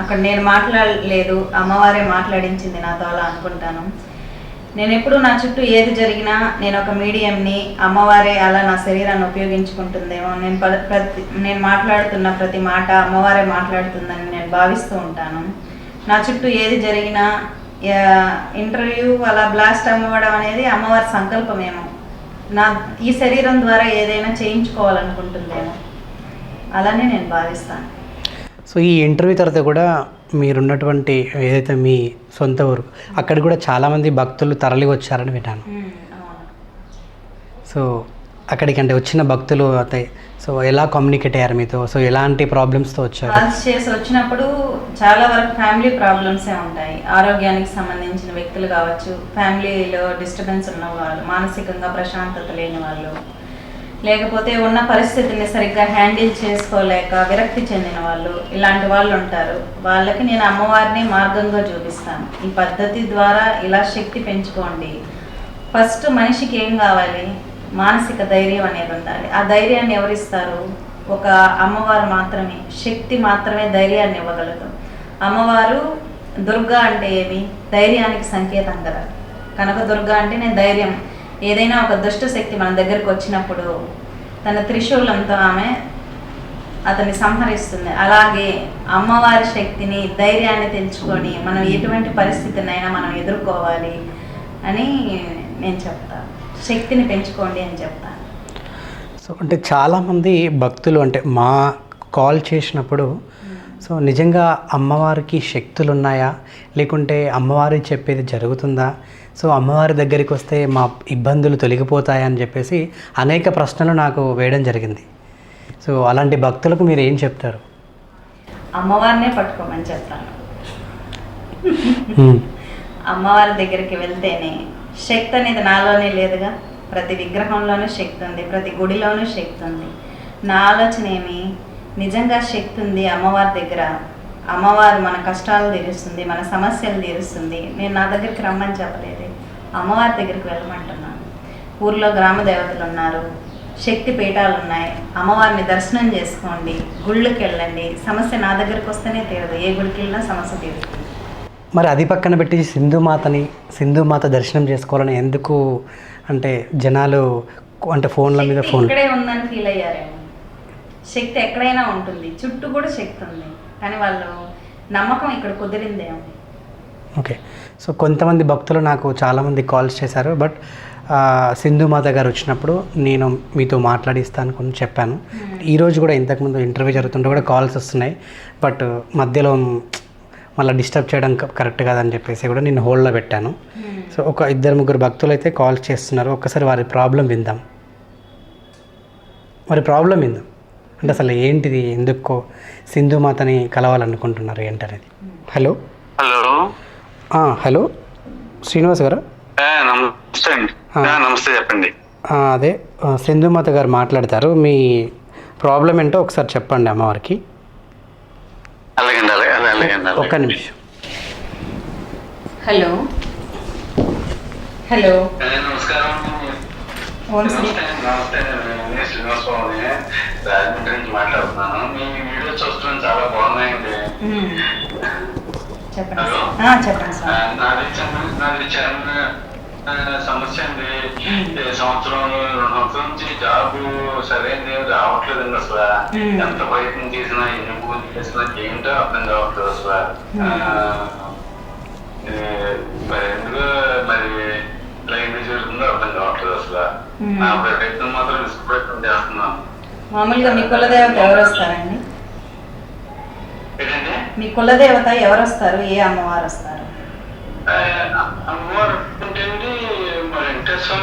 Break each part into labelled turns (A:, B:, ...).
A: అక్కడ నేను మాట్లాడలేదు అమ్మవారే మాట్లాడించింది నాతో అలా అనుకుంటాను. నేను ఎప్పుడు నా చుట్టూ ఏది జరిగినా నేను ఒక మీడియంని అమ్మవారే అలా నా శరీరాన్ని ఉపయోగించుకుంటుందేమో నేను ప్రతి నేను మాట్లాడుతున్న ప్రతి మాట అమ్మవారే మాట్లాడుతుందని నేను భావిస్తూ ఉంటాను. నా చుట్టూ ఏది జరిగినా ఇంటర్వ్యూ అలా బ్లాస్ట్ అమ్మవడం అనేది అమ్మవారి సంకల్పమేమో. నా ఈ శరీరం ద్వారా ఏదైనా చేయించుకోవాలనుకుంటుందేమో. అలానే నేను భావిస్తాను.
B: సో ఈ ఇంటర్వ్యూ తర్వాత కూడా మీరున్నటువంటి ఏదైతే మీ సొంత ఊరు అక్కడ కూడా చాలామంది భక్తులు తరలి వచ్చారని విన్నాను సో అక్కడికి అంటే వచ్చిన భక్తులు అయితే సో ఎలా కమ్యూనికేట్ అయ్యారు మీతో? సో ఎలాంటి ప్రాబ్లమ్స్తో వచ్చారు?
A: చేసి వచ్చినప్పుడు చాలా వరకు ఫ్యామిలీ ప్రాబ్లమ్సే ఉంటాయి. ఆరోగ్యానికి సంబంధించిన వ్యక్తులు కావచ్చు ఫ్యామిలీలో డిస్టర్బెన్స్ ఉన్న వాళ్ళు మానసికంగా ప్రశాంతత లేని వాళ్ళు లేకపోతే ఉన్న పరిస్థితిని సరిగ్గా హ్యాండిల్ చేసుకోలేక విరక్తి చెందిన వాళ్ళు ఇలాంటి వాళ్ళు ఉంటారు. వాళ్ళకి నేను అమ్మవారిని మార్గంగా చూపిస్తాను. ఈ పద్ధతి ద్వారా ఇలా శక్తి పెంచుకోండి. ఫస్ట్ మనిషికి ఏం కావాలి? మానసిక ధైర్యం అనేది ఉండాలి. ఆ ధైర్యాన్ని ఎవరిస్తారు? ఒక అమ్మవారు మాత్రమే. శక్తి మాత్రమే ధైర్యాన్ని ఇవ్వగలదు. అమ్మవారు దుర్గా అంటే ఏమి? ధైర్యానికి సంకేతం కదా. కనుక దుర్గా అంటే నేను ధైర్యం. ఏదైనా ఒక దుష్ట శక్తి మన దగ్గరకు వచ్చినప్పుడు తన త్రిశూలంతో ఆమె అతన్ని సంహరిస్తుంది. అలాగే అమ్మవారి శక్తిని ధైర్యాన్ని తెంచుకొని మనం ఎటువంటి పరిస్థితినైనా మనం ఎదుర్కోవాలి అని నేను చెప్తాను శక్తిని పెంచుకోండి అని చెప్తాను
B: సో అంటే చాలామంది భక్తులు అంటే మా కాల్ చేసినప్పుడు సో నిజంగా అమ్మవారికి శక్తులు ఉన్నాయా లేకుంటే అమ్మవారి చెప్పేది జరుగుతుందా? సో అమ్మవారి దగ్గరికి వస్తే మా ఇబ్బందులు తొలగిపోతాయా అని చెప్పేసి అనేక ప్రశ్నలు నాకు వేయడం జరిగింది. సో అలాంటి భక్తులకు మీరు ఏం చెప్తారు?
A: అమ్మవారినే పట్టుకోమని చెప్తాను. అమ్మవారి దగ్గరికి వెళ్తేనే శక్తి అనేది నాలోనే లేదుగా. ప్రతి విగ్రహంలోనూ శక్తి ఉంది ప్రతి గుడిలోనూ శక్తి ఉంది. నా ఆలోచన ఏమి? నిజంగా శక్తి ఉంది అమ్మవారి దగ్గర. అమ్మవారు మన కష్టాలు తీరుస్తుంది మన సమస్యలు తీరుస్తుంది. నేను నా దగ్గరికి రమ్మని చెప్పలేదు. అమ్మవారి దగ్గరికి వెళ్ళమంటున్నాను. ఊర్లో గ్రామ దేవతలు ఉన్నారు. శక్తి పీఠాలు ఉన్నాయి. అమ్మవారిని దర్శనం చేసుకోండి. గుళ్ళకి వెళ్ళండి. సమస్య నా దగ్గరికి వస్తేనే తీరదు. ఏ గుడికి వెళ్ళినా సమస్య తీరుతుంది.
B: మరి అది పక్కన పెట్టి సింధుమాతని సింధుమాత దర్శనం చేసుకోవాలని ఎందుకు అంటే జనాలు అంటే ఫోన్ల మీద ఫోన్
A: ఇక్కడే ఉందని ఫీల్ అయ్యారేమో. శక్తి ఎక్కడైనా ఉంటుంది. చుట్టూ కూడా శక్తి ఉంది. కానీ వాళ్ళు నమ్మకం ఇక్కడ కుదిరిందేమో.
B: ఓకే. సో కొంతమంది భక్తులు నాకు చాలామంది కాల్స్ చేశారు బట్ సింధుమాత గారు వచ్చినప్పుడు నేను మీతో మాట్లాడిస్తాను కొన్ని చెప్పాను. ఈరోజు కూడా ఇంతకుముందు ఇంటర్వ్యూ జరుగుతుంటే కూడా కాల్స్ వస్తున్నాయి బట్ మధ్యలో మళ్ళీ డిస్టర్బ్ చేయడం క- కరెక్ట్ కాదని చెప్పేసి కూడా నేను హోల్డ్లో పెట్టాను. సో ఒక ఇద్దరు ముగ్గురు భక్తులు అయితే కాల్స్ చేస్తున్నారు ఒక్కసారి వారి ప్రాబ్లం విందాం. మరి ప్రాబ్లం విందాం అంటే అసలు ఏంటిది ఎందుకో సింధుమాతని కలవాలనుకుంటున్నారు ఏంటనేది. హలో?
C: హలో.
B: ఆ, హలో? శ్రీనివాస్ గారు?
C: నమస్తే అండి.
B: ఆ.
C: ఆ, నమస్తే చెప్పండి.
B: అదే సింధుమాత గారు మాట్లాడతారు. మీ ప్రాబ్లం ఏంటో ఒకసారి చెప్పండి అమ్మవారికి. ఒక్క నిమిషం.
A: హలో. హలో.
C: నమస్కారం. రాజమండ్రి నుంచి మాట్లాడుతున్నాను. మీ వీడియో చూస్తున్నాను చాలా బాగున్నాయండి.
A: చెప్పండి చెప్పండి సార్.
C: నాది నాది సమస్య అండి. సంవత్సరం రెండు నుంచి జాబ్ సరైనది రావట్లేదండి అసలు.
A: మ్మ్.
C: ఎంత ప్రయత్నం చేసినా ఎన్ని పూజలు చేసినా ఏంటో అర్థం కావట్లేదు అసలు. మరి ఎందుకు మరి జరుగుతుందో అర్థం కావట్లేదు అసలు. నా ప్రయత్నం మాత్రం విసుగు ప్రయత్నం చేస్తున్నాను.
A: మామూలుగా మీ కులదేవత ఎవరు వస్తారండి? మీ కులదేవత ఎవరు వస్తారు ఏ అమ్మవారు వస్తారు?
C: అమ్మవారు మరి వెంకటేశ్వర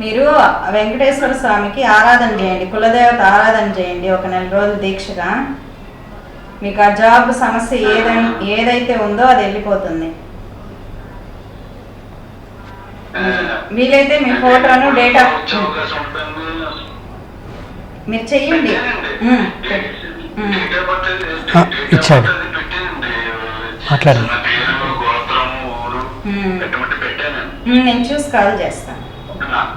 A: మీరు స్వామికి ఆరాధన చేయండి. కులదేవత ఆరాధన చేయండి ఒక నెల రోజులు దీక్షగా. మీకు ఆ జాబ్ సమస్య ఏదై ఏదైతే ఉందో అది వెళ్ళిపోతుంది. వీలైతే మీ ఫోటోను డేట్ ఆఫ్. మీరు చెయ్యండి.
B: ఇచ్చాడు. మాట్లాడండి.
A: మ్మ్, నేను చూసి కాల్ చేస్తాను
C: అప్పుడు నా-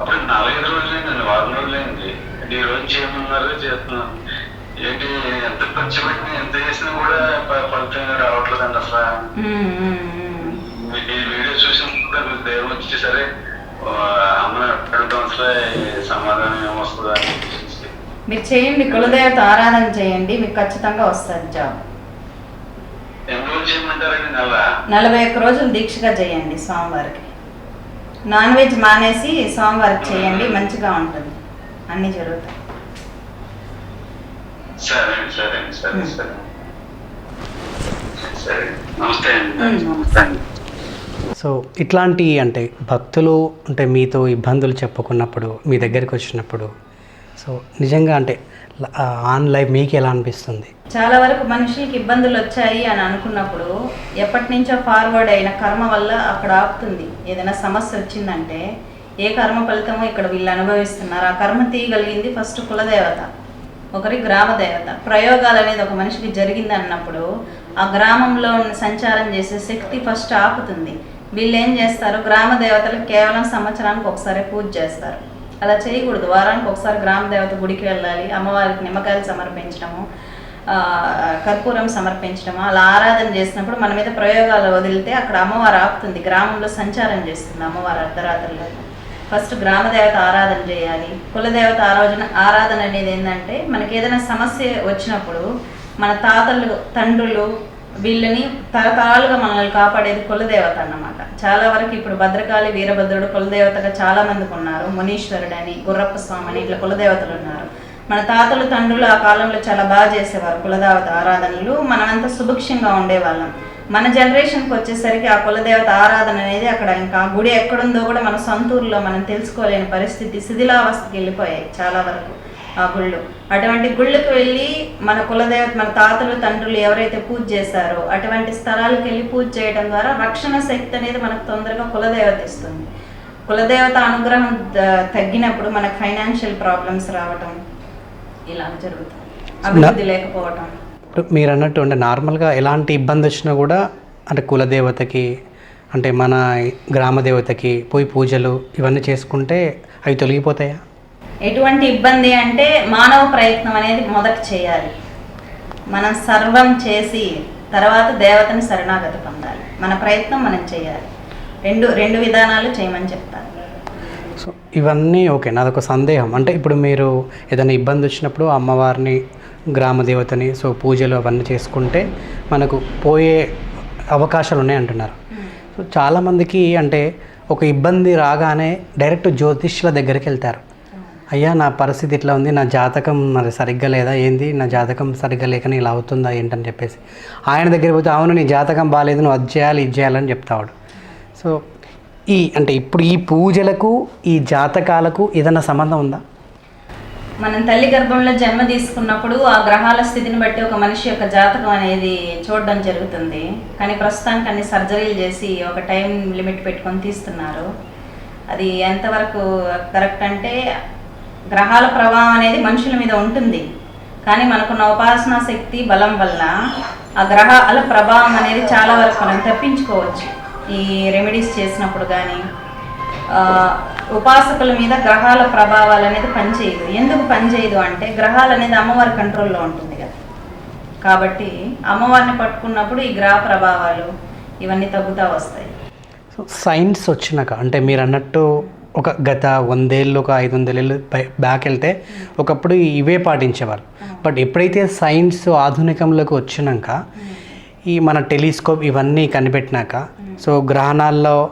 C: అప్పుడు నాలుగైదు రోజులైందండి వారం రోజులైంది. ఈ రోజు చేయమన్నారు చేస్తున్నాను. ఏంటి ఎంత ఖర్చు పెట్టినా ఎంత చేసినా కూడా ఫలితం రావట్లేదండి అసలు. వీడియో చూసిన దేవుడు వచ్చి సరే
A: మీరు చేయండి కులదేవత ఆరాధన చేయండి మీకు ఖచ్చితంగా వస్తుంది జాబ్. నలభై ఒక్క రోజులు దీక్షగా చేయండి స్వామివారికి. నాన్ వెజ్ మానేసి స్వామివారికి చేయండి మంచిగా ఉంటుంది. అన్నీ జరుగుతాయి.
C: నమస్తే
A: నమస్తే.
B: సో ఇట్లాంటి అంటే భక్తులు అంటే మీతో ఇబ్బందులు చెప్పుకున్నప్పుడు మీ దగ్గరికి వచ్చినప్పుడు సో నిజంగా అంటే ఆన్ లైఫ్ మీకు ఎలా అనిపిస్తుంది?
A: చాలా వరకు మనిషికి ఇబ్బందులు వచ్చాయి అని అనుకున్నప్పుడు ఎప్పటి నుంచో ఫార్వర్డ్ అయిన కర్మ వల్ల అక్కడ ఆపుతుంది. ఏదైనా సమస్య వచ్చిందంటే ఏ కర్మ ఫలితమో ఇక్కడ వీళ్ళు అనుభవిస్తున్నారు. ఆ కర్మ తీయగలిగింది ఫస్ట్ కులదేవత ఒకరి గ్రామ దేవత ప్రయోగాలు అనేది ఒక మనిషికి జరిగింది అన్నప్పుడు ఆ గ్రామంలో సంచారం చేసే శక్తి ఫస్ట్ ఆపుతుంది. వీళ్ళు ఏం చేస్తారు? గ్రామ దేవతలు కేవలం సంవత్సరానికి ఒకసారి పూజ చేస్తారు. అలా చేయకూడదు. వారానికి ఒకసారి గ్రామ దేవత గుడికి వెళ్ళాలి అమ్మవారికి నిమ్మకాయలు సమర్పించడము కర్పూరం సమర్పించడము అలా ఆరాధన చేసినప్పుడు మన మీద ప్రయోగాలు వదిలితే అక్కడ అమ్మవారు ఆపుతుంది. గ్రామంలో సంచారం చేస్తుంది అమ్మవారు అర్ధరాత్రుల్లో ఫస్ట్ గ్రామ దేవత ఆరాధన చేయాలి. కులదేవత ఆరాధన ఆరాధన అనేది ఏంటంటే మనకి ఏదైనా సమస్య వచ్చినప్పుడు మన తాతలు తండ్రులు వీళ్ళని తరతరాలుగా మనల్ని కాపాడేది కులదేవత అన్నమాట. చాలా వరకు ఇప్పుడు భద్రకాళి వీరభద్రుడు కులదేవతగా చాలా మందికి ఉన్నారు. మునీశ్వరుడు అని గుర్రప్ప స్వామి అని ఇట్లా కులదేవతలు ఉన్నారు. మన తాతలు తండ్రులు ఆ కాలంలో చాలా బాగా చేసేవారు కులదేవత ఆరాధనలు. మనమంతా సుభిక్షంగా ఉండేవాళ్ళం. మన జనరేషన్కి వచ్చేసరికి ఆ కులదేవత ఆరాధన అనేది అక్కడ ఇంకా గుడి ఎక్కడుందో కూడా మన సొంతూరులో మనం తెలుసుకోలేని పరిస్థితి శిథిలావస్థకి వెళ్ళిపోయాయి చాలా వరకు. ఆ గుళ్ళు. అటువంటి గుళ్ళకు వెళ్ళి మన కులదేవత మన తాతలు తండ్రులు ఎవరైతే పూజ చేశారో అటువంటి స్థలాలకు వెళ్ళి పూజ చేయడం ద్వారా రక్షణ శక్తి అనేది మనకు తొందరగా కులదేవత ఇస్తుంది. కులదేవత అనుగ్రహం తగ్గినప్పుడు మనకు ఫైనాన్షియల్ ప్రాబ్లమ్స్ రావటం ఇలా జరుగుతుంది. అభివృద్ధి లేకపోవటం.
B: ఇప్పుడు మీరు అన్నట్టు అంటే నార్మల్గా ఎలాంటి ఇబ్బంది వచ్చినా కూడా అంటే కులదేవతకి అంటే మన గ్రామ దేవతకి పోయి పూజలు ఇవన్నీ చేసుకుంటే అవి తొలగిపోతాయా?
A: ఎటువంటి ఇబ్బంది అంటే మానవ ప్రయత్నం అనేది మొదట చేయాలి. మనం సర్వం చేసి తర్వాత దేవతని శరణాగతి పొందాలి. మన ప్రయత్నం మనం చేయాలి. రెండు రెండు విధానాలు చేయమని చెప్తాను
B: సో ఇవన్నీ ఓకే. నాదొక సందేహం. అంటే ఇప్పుడు మీరు ఏదైనా ఇబ్బంది వచ్చినప్పుడు అమ్మవారిని గ్రామ దేవతని సో పూజలు అవన్నీ చేసుకుంటే మనకు పోయే అవకాశాలు ఉన్నాయి అంటున్నారు. సో చాలామందికి అంటే ఒక ఇబ్బంది రాగానే డైరెక్ట్ జ్యోతిష్యుల దగ్గరికి వెళ్తారు. అయ్యా నా పరిస్థితి ఇట్లా ఉంది. నా జాతకం మరి సరిగ్గా లేదా? ఏంది? నా జాతకం సరిగ్గా లేకనే ఇలా అవుతుందా? ఏంటని చెప్పేసి. ఆయన దగ్గర పోతే అవును నీ జాతకం బాగాలేదు నువ్వు అది చేయాలి ఇది చేయాలని చెప్తావాడు సో ఈ అంటే ఇప్పుడు ఈ పూజలకు ఈ జాతకాలకు ఏదైనా సంబంధం ఉందా?
A: మనం తల్లి గర్భంలో జన్మ తీసుకున్నప్పుడు ఆ గ్రహాల స్థితిని బట్టి ఒక మనిషి యొక్క జాతకం అనేది చూడడం జరుగుతుంది. కానీ ప్రస్తుతానికి అన్ని సర్జరీలు చేసి ఒక టైం లిమిట్ పెట్టుకొని తీస్తున్నారు. అది ఎంతవరకు కరెక్ట్ అంటే గ్రహాల ప్రభావం అనేది మనుషుల మీద ఉంటుంది. కానీ మనకున్న ఉపాసనా శక్తి బలం వల్ల ఆ గ్రహాల ప్రభావం అనేది చాలా వరకు మనం తప్పించుకోవచ్చు. ఈ రెమెడీస్ చేసినప్పుడు కానీ ఉపాసకుల మీద గ్రహాల ప్రభావాలు అనేది పనిచేయదు. ఎందుకు పనిచేయదు అంటే గ్రహాలు అనేది అమ్మవారి కంట్రోల్లో ఉంటుంది కదా. కాబట్టి అమ్మవారిని పట్టుకున్నప్పుడు ఈ గ్రహ ప్రభావాలు ఇవన్నీ తగ్గుతూ వస్తాయి.
B: సో సైన్స్ వచ్చినాక అంటే మీరు అన్నట్టు ఒక గత వందేళ్ళు ఒక ఐదు వందేళ్ళు బ్యాక్ వెళ్తే ఒకప్పుడు ఇవే పాటించేవారు బట్ ఎప్పుడైతే సైన్స్ ఆధునికంలోకి వచ్చినాక ఈ మన టెలిస్కోప్ ఇవన్నీ కనిపెట్టినాక సో గ్రహణాల్లో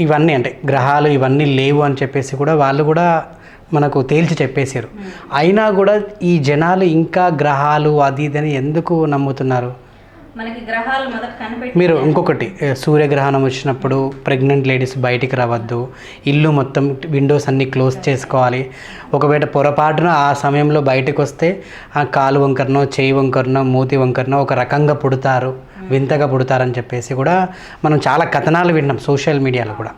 B: ఇవన్నీ అంటే గ్రహాలు ఇవన్నీ లేవు అని చెప్పేసి కూడా వాళ్ళు కూడా మనకు తేల్చి చెప్పేశారు. అయినా కూడా ఈ జనాలు ఇంకా గ్రహాలు అది ఇది అని ఎందుకు నమ్ముతున్నారు?
A: మనకి గ్రహాలు మొదట కనిపెట్టి
B: మీరు ఇంకొకటి సూర్యగ్రహణం వచ్చినప్పుడు ప్రెగ్నెంట్ లేడీస్ బయటికి రావద్దు ఇల్లు మొత్తం విండోస్ అన్నీ క్లోజ్ చేసుకోవాలి. ఒకవేళ పొరపాటున ఆ సమయంలో బయటకు వస్తే ఆ కాలు వంకరనో చేయి వంకరనో మూతి వంకరనో ఒక రకంగా పుడతారు వింతగా పుడతారని చెప్పేసి కూడా మనం చాలా కథనాలు విన్నాం సోషల్ మీడియాలో కూడా.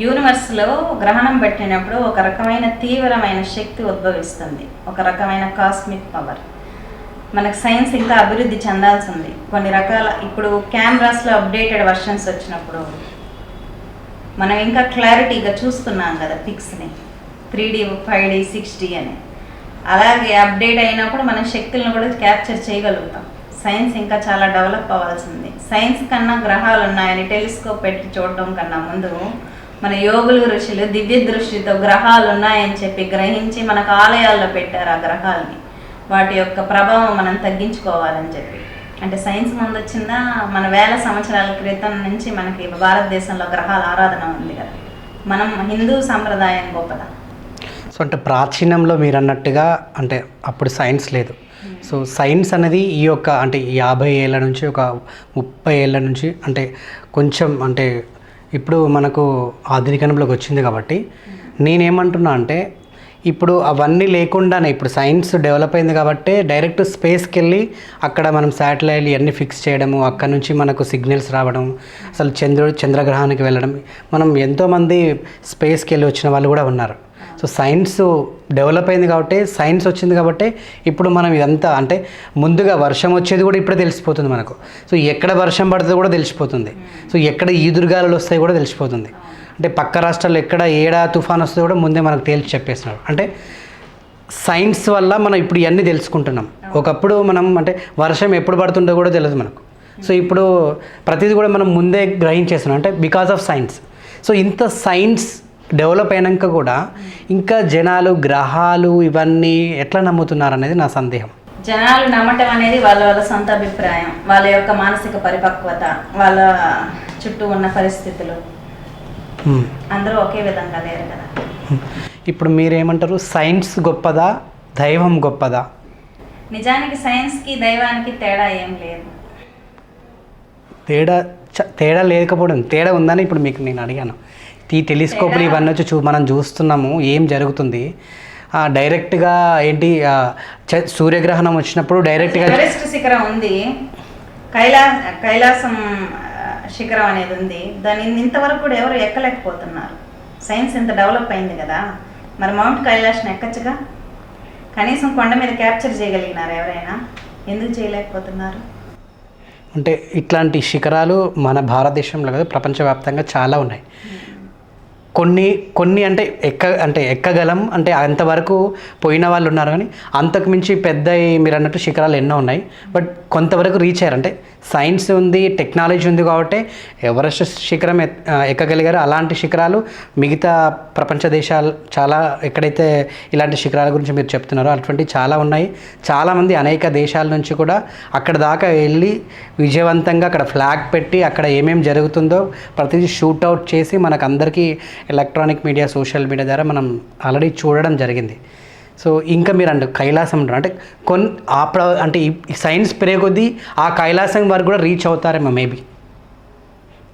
A: యూనివర్స్లో గ్రహణం పెట్టినప్పుడు ఒక రకమైన తీవ్రమైన శక్తి ఉద్భవిస్తుంది. ఒక రకమైన కాస్మిక్ పవర్ మనకు సైన్స్ ఇంకా అభివృద్ధి చెందాల్సి ఉంది కొన్ని రకాల ఇప్పుడు కెమెరాస్లో అప్డేటెడ్ వర్షన్స్ వచ్చినప్పుడు మనం ఇంకా క్లారిటీగా చూస్తున్నాం కదా పిక్స్ని. Three D five D six D అని. అలాగే అప్డేట్ అయినప్పుడు మన శక్తులను కూడా క్యాప్చర్ చేయగలుగుతాం. సైన్స్ ఇంకా చాలా డెవలప్ అవ్వాల్సింది. సైన్స్ కన్నా గ్రహాలు ఉన్నాయని టెలిస్కోప్ పెట్టి చూడడం కన్నా ముందు మన యోగులు ఋషులు దివ్య దృష్టితో గ్రహాలు ఉన్నాయని చెప్పి గ్రహించి మనకు ఆలయాల్లో పెట్టారు ఆ గ్రహాలని. వాటి యొక్క ప్రభావం మనం తగ్గించుకోవాలని చెప్పి. అంటే సైన్స్ ముందు వచ్చిందా మన వేల సంవత్సరాల క్రితం నుంచి మనకి భారతదేశంలో గ్రహాల ఆరాధన ఉంది కదా. మనం హిందూ సంప్రదాయం గొప్పదా?
B: సో అంటే ప్రాచీనంలో మీరు అన్నట్టుగా అంటే అప్పుడు సైన్స్ లేదు. సో సైన్స్ అనేది ఈ యొక్క అంటే యాభై ఏళ్ళ నుంచి ఒక ముప్పై ఏళ్ళ నుంచి అంటే కొంచెం అంటే ఇప్పుడు మనకు ఆధునికంలోకి వచ్చింది కాబట్టి నేనేమంటున్నా అంటే ఇప్పుడు అవన్నీ లేకుండానే ఇప్పుడు సైన్స్ డెవలప్ అయింది కాబట్టి డైరెక్ట్ స్పేస్కి వెళ్ళి అక్కడ మనం శాటిలైట్లు ఇవన్నీ ఫిక్స్ చేయడము అక్కడ నుంచి మనకు సిగ్నల్స్ రావడం అసలు చంద్రుడు చంద్రగ్రహానికి వెళ్ళడం మనం ఎంతోమంది స్పేస్కి వెళ్ళి వచ్చిన వాళ్ళు కూడా ఉన్నారు. సో సైన్స్ డెవలప్ అయింది కాబట్టి సైన్స్ వచ్చింది కాబట్టి ఇప్పుడు మనం ఇదంతా అంటే ముందుగా వర్షం వచ్చేది కూడా ఇప్పుడే తెలిసిపోతుంది మనకు. సో ఎక్కడ వర్షం పడుతుందో కూడా తెలిసిపోతుంది. సో ఎక్కడ ఈదురుగాలు వస్తాయి కూడా తెలిసిపోతుంది. అంటే పక్క రాష్ట్రాల్లో ఎక్కడ ఏడా తుఫాన్ వస్తుందో కూడా ముందే మనకు తేల్చి చెప్పేస్తున్నారు. అంటే సైన్స్ వల్ల మనం ఇప్పుడు ఇవన్నీ తెలుసుకుంటున్నాం. ఒకప్పుడు మనం అంటే వర్షం ఎప్పుడు పడుతుందో కూడా తెలియదు మనకు. సో ఇప్పుడు ప్రతిదీ కూడా మనం ముందే గ్రహించేస్తున్నాం. అంటే బికాస్ ఆఫ్ సైన్స్ సో ఇంత సైన్స్ డెవలప్ అయినాక కూడా ఇంకా జనాలు గ్రహాలు ఇవన్నీ ఎట్లా నమ్ముతున్నారు అనేది నా సందేహం.
A: జనాలు నమ్మటం అనేది వాళ్ళ వాళ్ళ సొంత అభిప్రాయం. వాళ్ళ యొక్క మానసిక పరిపక్వత వాళ్ళ చుట్టూ ఉన్న పరిస్థితులు. అందరూ ఒకే విధంగా లేరు కదా.
B: ఇప్పుడు మీరేమంటారు? సైన్స్ గొప్పదా? దైవం గొప్పదా?
A: నిజానికి సైన్స్కి దైవానికి తేడా ఏం లేదు.
B: తేడా తేడా లేకపోవడం తేడా ఉందని ఇప్పుడు మీకు నేను అడిగాను. ఈ టెలిస్కోప్లు ఇవన్నీ వచ్చి చూ మనం చూస్తున్నాము ఏం జరుగుతుంది? డైరెక్ట్గా ఏంటి సూర్యగ్రహణం వచ్చినప్పుడు డైరెక్ట్గా
A: శిఖరం ఉంది. కైలా కైలాసం శిఖరం అనేది ఉంది. దాన్ని ఇంతవరకు కూడా ఎవరు ఎక్కలేకపోతున్నారు. సైన్స్ ఇంత డెవలప్ అయింది కదా. మరి మౌంట్ కైలాష్ని ఎక్కచ్చుగా? కనీసం కొండ మీద క్యాప్చర్ చేయగలిగినారు ఎవరైనా? ఎందుకు చేయలేకపోతున్నారు?
B: అంటే ఇట్లాంటి శిఖరాలు మన భారతదేశంలో కాదు ప్రపంచవ్యాప్తంగా చాలా ఉన్నాయి. కొన్ని కొన్ని అంటే ఎక్క అంటే ఎక్కగలం అంటే అంతవరకు పోయిన వాళ్ళు ఉన్నారు కానీ అంతకు మించి పెద్ద మీరు అన్నట్టు శిఖరాలు ఎన్నో ఉన్నాయి. బట్ కొంతవరకు రీచ్ అయ్యారు. అంటే సైన్స్ ఉంది టెక్నాలజీ ఉంది కాబట్టి ఎవరెస్ట్ శిఖరం ఎక్కగలిగారు అలాంటి శిఖరాలు మిగతా ప్రపంచ దేశాలు చాలా ఎక్కడైతే ఇలాంటి శిఖరాల గురించి మీరు చెప్తున్నారో అటువంటి చాలా ఉన్నాయి. చాలామంది అనేక దేశాల నుంచి కూడా అక్కడ దాకా వెళ్ళి విజయవంతంగా అక్కడ ఫ్లాగ్ పెట్టి అక్కడ ఏమేమి జరుగుతుందో ప్రతిదీ షూట్అవుట్ చేసి మనకు అందరికీ ఎలక్ట్రానిక్ మీడియా సోషల్ మీడియా ద్వారా మనం ఆల్రెడీ చూడడం జరిగింది. సో ఇంకా మీరు అంటే కైలాసం అంటారు అంటే కొన్ని ఆ ప్ర అంటే సైన్స్ పెరిగే కొద్దీ ఆ కైలాసం వరకు కూడా రీచ్ అవుతారేమో మేబీ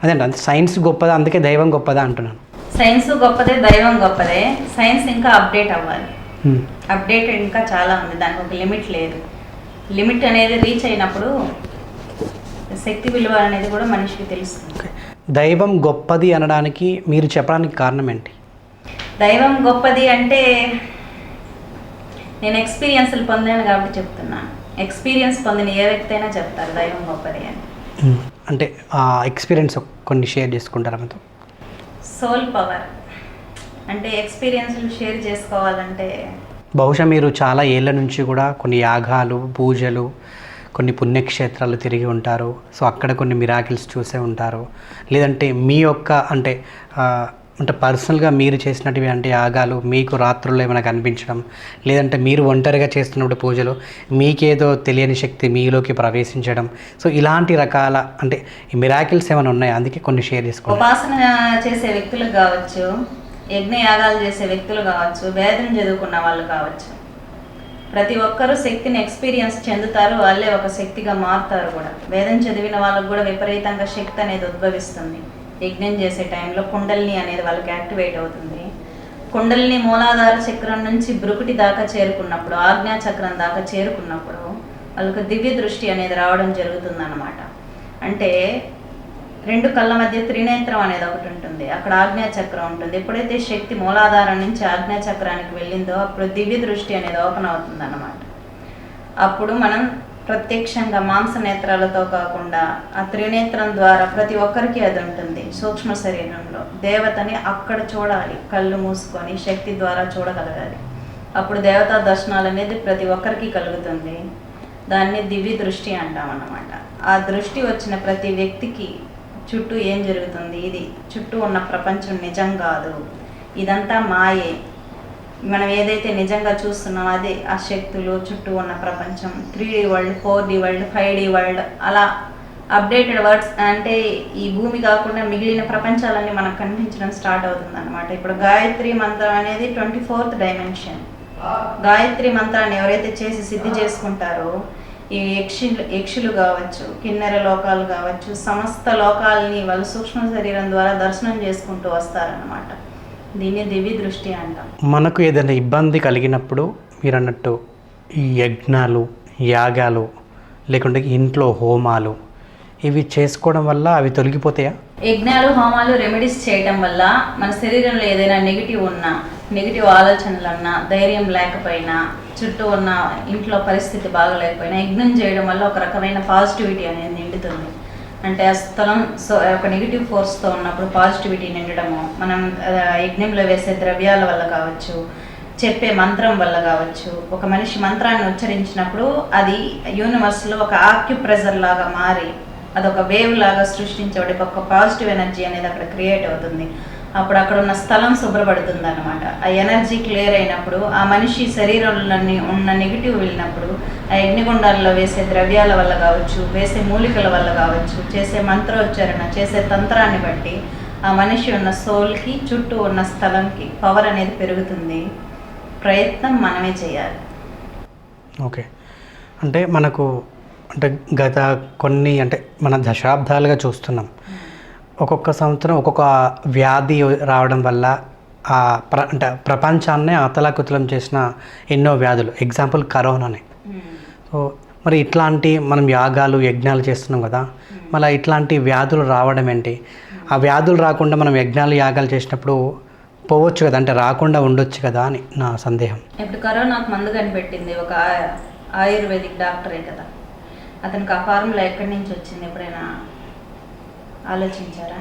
B: అదేంటి సైన్స్ గొప్పదా అందుకే దైవం గొప్పదా అంటున్నాను.
A: సైన్స్ గొప్పదే దైవం గొప్పదే. సైన్స్ ఇంకా అప్డేట్ అవ్వాలి. అప్డేట్ ఇంకా చాలా ఉంది. దానికి ఒక లిమిట్ లేదు. లిమిట్ అనేది రీచ్ అయినప్పుడు శక్తి విలువ అనేది కూడా మనిషికి తెలుస్తుంది.
B: దైవం గొప్పది అనడానికి మీరు చెప్పడానికి కారణం ఏంటి?
A: దైవం గొప్పది అంటే నేను ఎక్స్పీరియన్స్లు పొందాను కాబట్టి చెప్తున్నాను ఎక్స్పీరియన్స్ పొందిన ఏ వ్యక్తి అయినా చెప్తారు దైవం గొప్పది అని.
B: అంటే ఆ ఎక్స్పీరియన్స్ కొన్ని షేర్ చేసుకుంటారా మీతో?
A: Soul power. అంటే ఎక్స్పీరియన్స్లు షేర్ చేసుకోవాలంటే
B: బహుశా మీరు చాలా ఏళ్ళ నుంచి కూడా కొన్ని యాగాలు పూజలు కొన్ని పుణ్యక్షేత్రాలు తిరిగి ఉంటారు. సో అక్కడ కొన్ని మిరాకిల్స్ చూసే ఉంటారు. లేదంటే మీ యొక్క అంటే అంటే పర్సనల్గా మీరు చేసినటువంటి అంటే యాగాలు మీకు రాత్రుల్లో ఏమైనా కనిపించడం లేదంటే మీరు ఒంటరిగా చేస్తున్నప్పుడు పూజలు మీకేదో తెలియని శక్తి మీలోకి ప్రవేశించడం. సో ఇలాంటి రకాల అంటే మిరాకిల్స్ ఏమైనా ఉన్నాయా? అందుకే కొన్ని షేర్ చేసుకోండి
A: ఉపాసన చేసే వ్యక్తులకు కావచ్చు యజ్ఞ యాగాలు చేసే వ్యక్తులు కావచ్చు వేదం చదువుకున్న వాళ్ళు కావచ్చు ప్రతి ఒక్కరూ శక్తిని ఎక్స్పీరియన్స్ చెందుతారు వాళ్ళే ఒక శక్తిగా మారుతారు కూడా. వేదం చదివిన వాళ్ళకు కూడా విపరీతంగా శక్తి అనేది ఉద్భవిస్తుంది. యజ్ఞం చేసే టైంలో కుండల్ని అనేది వాళ్ళకి యాక్టివేట్ అవుతుంది. కుండల్ని మూలాధార చక్రం నుంచి బ్రుకుటి దాకా చేరుకున్నప్పుడు ఆజ్ఞా చక్రం దాకా చేరుకున్నప్పుడు వాళ్ళకు దివ్య దృష్టి అనేది రావడం జరుగుతుంది అంటే రెండు కళ్ళ మధ్య త్రినేత్రం అనేది ఒకటి ఉంటుంది. అక్కడ ఆజ్ఞాచక్రం ఉంటుంది. ఎప్పుడైతే శక్తి మూలాధారం నుంచి ఆజ్ఞాచక్రానికి వెళ్ళిందో అప్పుడు దివ్య దృష్టి అనేది ఓపెన్ అవుతుంది అన్నమాట అప్పుడు మనం ప్రత్యక్షంగా మాంస నేత్రాలతో కాకుండా ఆ త్రినేత్రం ద్వారా ప్రతి ఒక్కరికి అది ఉంటుంది. సూక్ష్మ శరీరంలో దేవతని అక్కడ చూడాలి. కళ్ళు మూసుకొని శక్తి ద్వారా చూడగలగాలి. అప్పుడు దేవతా దర్శనాలు అనేది ప్రతి ఒక్కరికి కలుగుతుంది. దాన్ని దివ్య దృష్టి అంటాం అన్నమాట ఆ దృష్టి వచ్చిన ప్రతి వ్యక్తికి చుట్టూ ఏం జరుగుతుంది? ఇది చుట్టూ ఉన్న ప్రపంచం నిజం కాదు. ఇదంతా మాయే. మనం ఏదైతే నిజంగా చూస్తున్నామో అదే ఆ శక్తులు చుట్టూ ఉన్న ప్రపంచం. Three D world four D world five D world అలా అప్డేటెడ్ వర్డ్స్ అంటే ఈ భూమి కాకుండా మిగిలిన ప్రపంచాలన్నీ మనకు కనిపించడం స్టార్ట్ అవుతుంది అనమాట ఇప్పుడు గాయత్రి మంత్రం అనేది ట్వంటీ ఫోర్త్ డైమెన్షన్. గాయత్రి మంత్రాన్ని ఎవరైతే చేసి సిద్ధి చేసుకుంటారో ఈ యక్షులు యక్షులు కావచ్చు కిన్నెర లోకాలు కావచ్చు సమస్త లోకాలని వాళ్ళ సూక్ష్మ శరీరం ద్వారా దర్శనం చేసుకుంటూ వస్తారనమాట దీన్ని దివ్య దృష్టి అంటాం.
B: మనకు ఏదైనా ఇబ్బంది కలిగినప్పుడు మీరు అన్నట్టు ఈ యజ్ఞాలు యాగాలు లేకుంటే ఇంట్లో హోమాలు ఇవి చేసుకోవడం వల్ల అవి తొలగిపోతాయా?
A: యజ్ఞాలు హోమాలు రెమెడీస్ చేయటం వల్ల మన శరీరంలో ఏదైనా నెగిటివ్ ఉన్నా నెగిటివ్ ఆలోచనలన్నా ధైర్యం లేకపోయినా చుట్టూ ఉన్న ఇంట్లో పరిస్థితి బాగలేకపోయినా యజ్ఞం చేయడం వల్ల ఒక రకమైన పాజిటివిటీ అనేది నిండుతుంది. అంటే ఆ స్థలం సో ఒక నెగిటివ్ ఫోర్స్తో ఉన్నప్పుడు పాజిటివిటీ నిండడము మనం యజ్ఞంలో వేసే ద్రవ్యాల వల్ల కావచ్చు చెప్పే మంత్రం వల్ల కావచ్చు ఒక మనిషి మంత్రాన్ని ఉచ్చరించినప్పుడు అది యూనివర్స్లో ఒక ఆక్యుప్రెజర్ లాగా మారి అదొక వేవ్ లాగా సృష్టించబడి ఒక పాజిటివ్ ఎనర్జీ అనేది అక్కడ క్రియేట్ అవుతుంది. అప్పుడు అక్కడ ఉన్న స్థలం శుభ్రపడుతుంది అనమాట ఆ ఎనర్జీ క్లియర్ అయినప్పుడు ఆ మనిషి శరీరంలో ఉన్న నెగిటివ్ వెళ్ళినప్పుడు ఆ యజ్ఞగుండాల్లో వేసే ద్రవ్యాల వల్ల కావచ్చు వేసే మూలికల వల్ల కావచ్చు చేసే మంత్రోచ్చారణ చేసే తంత్రాన్ని బట్టి ఆ మనిషి ఉన్న సోల్కి చుట్టూ ఉన్న స్థలంకి పవర్ అనేది పెరుగుతుంది. ప్రయత్నం మనమే చేయాలి.
B: ఓకే. అంటే మనకు అంటే గత కొన్ని అంటే మన దశాబ్దాలుగా చూస్తున్నాం. ఒక్కొక్క సంవత్సరం ఒక్కొక్క వ్యాధి రావడం వల్ల ఆ ప్ర అంటే ప్రపంచాన్నే అతలాకుతలం చేసిన ఎన్నో వ్యాధులు. ఎగ్జాంపుల్ కరోనానే సో మరి ఇట్లాంటి మనం యాగాలు యజ్ఞాలు చేస్తున్నాం కదా. మళ్ళీ ఇట్లాంటి వ్యాధులు రావడం ఏంటి? ఆ వ్యాధులు రాకుండా మనం యజ్ఞాలు యాగాలు చేసినప్పుడు పోవచ్చు కదా. అంటే రాకుండా ఉండొచ్చు కదా అని నా సందేహం.
A: ఇప్పుడు కరోనాకు మందు కనిపెట్టింది. ఒక ఆయుర్వేదిక్ డాక్టరే కదా. అతనికి ఆ ఫార్ములా ఎక్కడి నుంచి వచ్చింది ఎప్పుడైనా? ఆలోచించారా?